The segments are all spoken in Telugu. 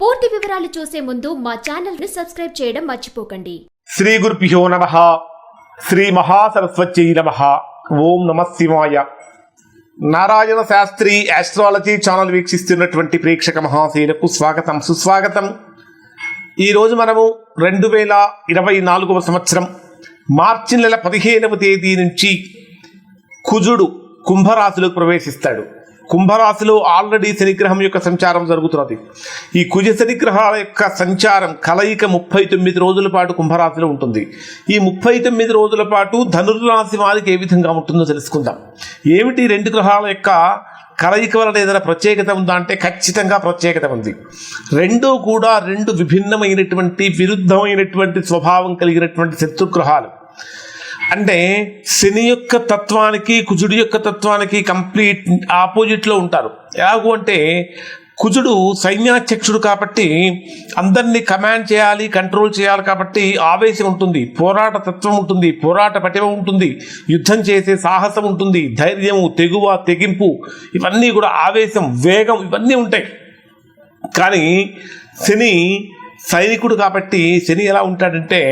పూర్తి వివరాలు చూసే ముందు మా ఛానల్ని సబ్స్క్రైబ్ చేయడం మర్చిపోకండి. శ్రీ గురుభ్యో నమ. శ్రీ మహాసరస్వత్యై నమ. ఓం నమ శివాయ. నారాయణ శాస్త్రి ఆస్ట్రాలజీ ఛానల్ వీక్షిస్తున్నటువంటి ప్రేక్షక మహాశీలకు స్వాగతం సుస్వాగతం. ఈరోజు మనము రెండు వేల ఇరవై నాలుగవ సంవత్సరం మార్చి నెల పదిహేనవ తేదీ నుంచి కుజుడు కుంభరాశిలోకి ప్రవేశిస్తాడు. కుంభరాశిలో ఆల్రెడీ శనిగ్రహం యొక్క సంచారం జరుగుతున్నది. ఈ కుజ శనిగ్రహాల యొక్క సంచారం కలయిక ముప్పై తొమ్మిది రోజుల పాటు కుంభరాశిలో ఉంటుంది. ఈ ముప్పై తొమ్మిది రోజుల పాటు ధనుర్రాశి వారికి ఏ విధంగా ఉంటుందో తెలుసుకుందాం. ఏమిటి రెండు గ్రహాల యొక్క కలయిక వలన ఏదైనా ప్రత్యేకత ఉందా అంటే ఖచ్చితంగా ప్రత్యేకత ఉంది. రెండు కూడా రెండు విభిన్నమైనటువంటి విరుద్ధమైనటువంటి స్వభావం కలిగినటువంటి శత్రుగ్రహాలు. అంటే శని యొక్క తత్వానికి కుజుడి యొక్క తత్వానికి కంప్లీట్ ఆపోజిట్లో ఉంటారు. ఎలాగూ అంటే కుజుడు సైన్యాధ్యక్షుడు కాబట్టి అందరినీ కమాండ్ చేయాలి కంట్రోల్ చేయాలి కాబట్టి ఆవేశం ఉంటుంది పోరాట తత్వం ఉంటుంది పోరాట పటిమ ఉంటుంది యుద్ధం చేసే సాహసం ఉంటుంది ధైర్యము తెగువ తెగింపు ఇవన్నీ కూడా ఆవేశం వేగం ఇవన్నీ ఉంటాయి. కానీ శని సైనికుడు కాబట్టి శని ఎలా ఉంటాడంటే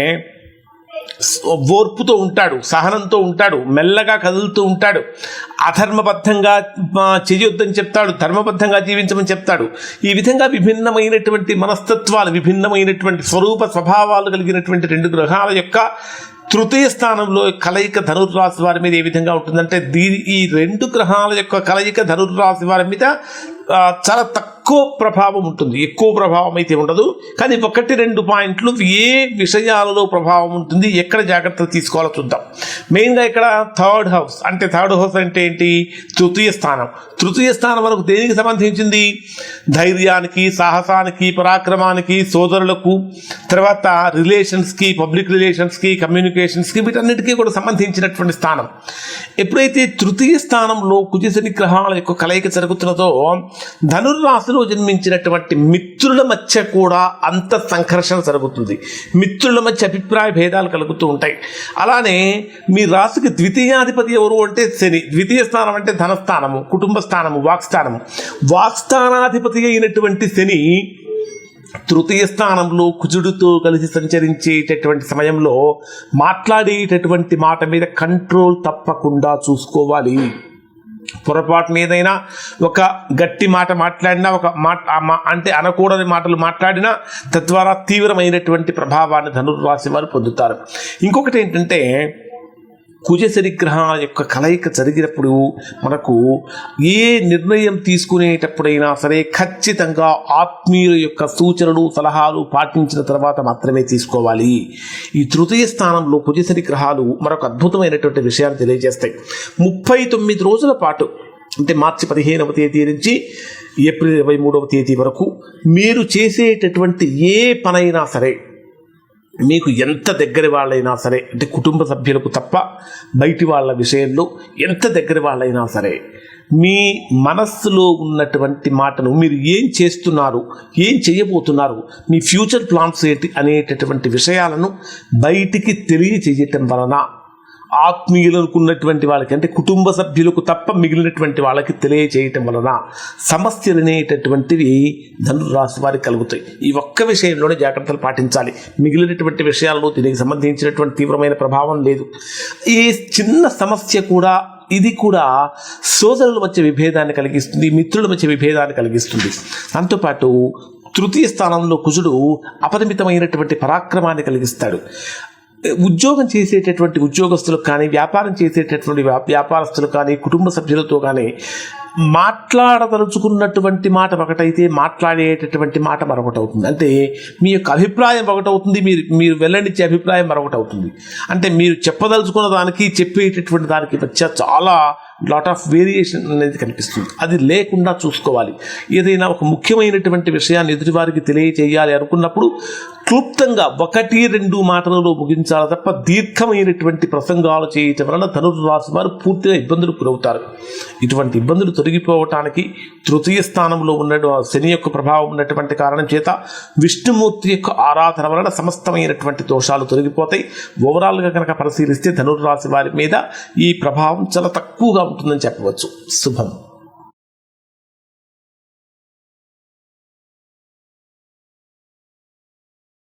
ఓర్పుతో ఉంటాడు సహనంతో ఉంటాడు మెల్లగా కదులుతూ ఉంటాడు. అధర్మబద్ధంగా చేయొద్దని చెప్తాడు ధర్మబద్ధంగా జీవించమని చెప్తాడు. ఈ విధంగా విభిన్నమైనటువంటి మనస్తత్వాలు విభిన్నమైనటువంటి స్వరూప స్వభావాలు కలిగినటువంటి రెండు గ్రహాల యొక్క తృతీయ స్థానంలో కలయిక ధనుర్రాశి వారి మీద ఏ విధంగా ఉంటుందంటే దీని ఈ రెండు గ్రహాల యొక్క కలయిక ధనుర్రాశి వారి మీద చాలా తక్కువ ప్రభావం ఉంటుంది. ఎక్కువ ప్రభావం అయితే ఉండదు. కానీ ఒకటి రెండు పాయింట్లు ఏ విషయాలలో ప్రభావం ఉంటుంది ఎక్కడ జాగ్రత్తలు తీసుకోవాలో చూద్దాం. మెయిన్గా ఇక్కడ థర్డ్ హౌస్. అంటే థర్డ్ హౌస్ అంటే ఏంటి? తృతీయ స్థానం. తృతీయ స్థానం వరకు దేనికి సంబంధించింది? ధైర్యానికి సాహసానికి పరాక్రమానికి సోదరులకు తర్వాత రిలేషన్స్కి పబ్లిక్ రిలేషన్స్కి కమ్యూనికేషన్స్కి వీటన్నిటికీ కూడా సంబంధించినటువంటి స్థానం. ఎప్పుడైతే తృతీయ స్థానంలో కుజశని గ్రహాల యొక్క కలయిక జరుగుతున్నదో ధనుర్రాశిలో జన్మించినటువంటి మిత్రుల మధ్య కూడా అంత సంఘర్షణ జరుగుతుంది. మిత్రుల మధ్య అభిప్రాయ భేదాలు కలుగుతూ ఉంటాయి. అలానే మీ రాశికి ద్వితీయాధిపతి ఎవరు అంటే శని. ద్వితీయ స్థానం అంటే ధనస్థానము కుటుంబ స్థానము వాక్స్థానము. వాక్స్థానాధిపతి అయినటువంటి శని తృతీయ స్థానంలో కుజుడితో కలిసి సంచరించేటటువంటి సమయంలో మాట్లాడేటటువంటి మాట మీద కంట్రోల్ తప్పకుండా చూసుకోవాలి. పొరపాటున ఏదైనా ఒక గట్టి మాట మాట్లాడినా ఒక మాట మా- అంటే అనకూడని మాటలు మాట్లాడినా తద్వారా తీవ్రమైనటువంటి ప్రభావాన్ని ధనుర్రాశి వారు పొందుతారు. ఇంకొకటి ఏంటంటే కుజ శనిగ్రహాల యొక్క కలయిక జరిగినప్పుడు మనకు ఏ నిర్ణయం తీసుకునేటప్పుడైనా సరే ఖచ్చితంగా ఆత్మీయుల యొక్క సూచనలు సలహాలు పాటించిన తర్వాత మాత్రమే తీసుకోవాలి. ఈ తృతీయ స్థానంలో కుజ శనిగ్రహాలు మరొక అద్భుతమైనటువంటి విషయాలు తెలియజేస్తాయి. ముప్పై తొమ్మిది రోజుల పాటు అంటే మార్చి పదిహేనవ తేదీ నుంచి ఏప్రిల్ ఇరవై మూడవ తేదీ వరకు మీరు చేసేటటువంటి ఏ పనైనా సరే మీకు ఎంత దగ్గర వాళ్ళైనా సరే అంటే కుటుంబ సభ్యులకు తప్ప బయటి వాళ్ళ విషయంలో ఎంత దగ్గర వాళ్ళైనా సరే మీ మనస్సులో ఉన్నటువంటి మాటను మీరు ఏం చేస్తున్నారు ఏం చేయబోతున్నారు మీ ఫ్యూచర్ ప్లాన్స్ ఏంటి అనేటటువంటి విషయాలను బయటికి తెలియచేయటం వలన ఆత్మీయులకు ఉన్నటువంటి వాళ్ళకి అంటే కుటుంబ సభ్యులకు తప్ప మిగిలినటువంటి వాళ్ళకి తెలియచేయటం వలన సమస్యలు అనేటటువంటివి ధనురాశి వారికి కలుగుతాయి. ఈ ఒక్క విషయంలోనే జాగ్రత్తలు పాటించాలి. మిగిలినటువంటి విషయాల్లో దీనికి సంబంధించినటువంటి తీవ్రమైన ప్రభావం లేదు. ఈ చిన్న సమస్య కూడా ఇది కూడా సోదరుల మధ్య విభేదాన్ని కలిగిస్తుంది మిత్రుల మధ్య విభేదాన్ని కలిగిస్తుంది. దాంతోపాటు తృతీయ స్థానంలో కుజుడు అపరిమితమైనటువంటి పరాక్రమాన్ని కలిగిస్తాడు. ఉద్యోగం చేసేటటువంటి ఉద్యోగస్తులకు కానీ వ్యాపారం చేసేటటువంటి వ్యా- కానీ కుటుంబ సభ్యులతో కానీ మాట్లాడదలుచుకున్నటువంటి మాట ఒకటైతే మాట్లాడేటటువంటి మాట మరొకటి అవుతుంది అంటే మీ యొక్క అభిప్రాయం ఒకటి అవుతుంది మీరు మీరు వెల్లడించే అభిప్రాయం మరొకటి అవుతుంది అంటే మీరు చెప్పదలుచుకున్న దానికి చెప్పేటటువంటి దానికి మధ్య చాలా లాట్ ఆఫ్ వేరియేషన్ అనేది కనిపిస్తుంది. అది లేకుండా చూసుకోవాలి. ఏదైనా ఒక ముఖ్యమైనటువంటి విషయాన్ని ఎదుటివారికి తెలియచేయాలి అనుకున్నప్పుడు క్లుప్తంగా ఒకటి రెండు మాటలలో ముగించాలి తప్ప దీర్ఘమైనటువంటి ప్రసంగాలు చేయటం వలన ధనురు రాశి వారు పూర్తిగా ఇబ్బందులు గురవుతారు. ఇటువంటి ఇబ్బందులు తొలగిపోవటానికి తృతీయ స్థానంలో ఉన్న శని యొక్క ప్రభావం ఉన్నటువంటి కారణం చేత విష్ణుమూర్తి యొక్క ఆరాధన వలన సమస్తమైనటువంటి దోషాలు తొలగిపోతాయి. ఓవరాల్గా కనుక పరిశీలిస్తే ధనుర్రాశి వారి మీద ఈ ప్రభావం చాలా తక్కువగా ఉంటుందని చెప్పవచ్చు. శుభం.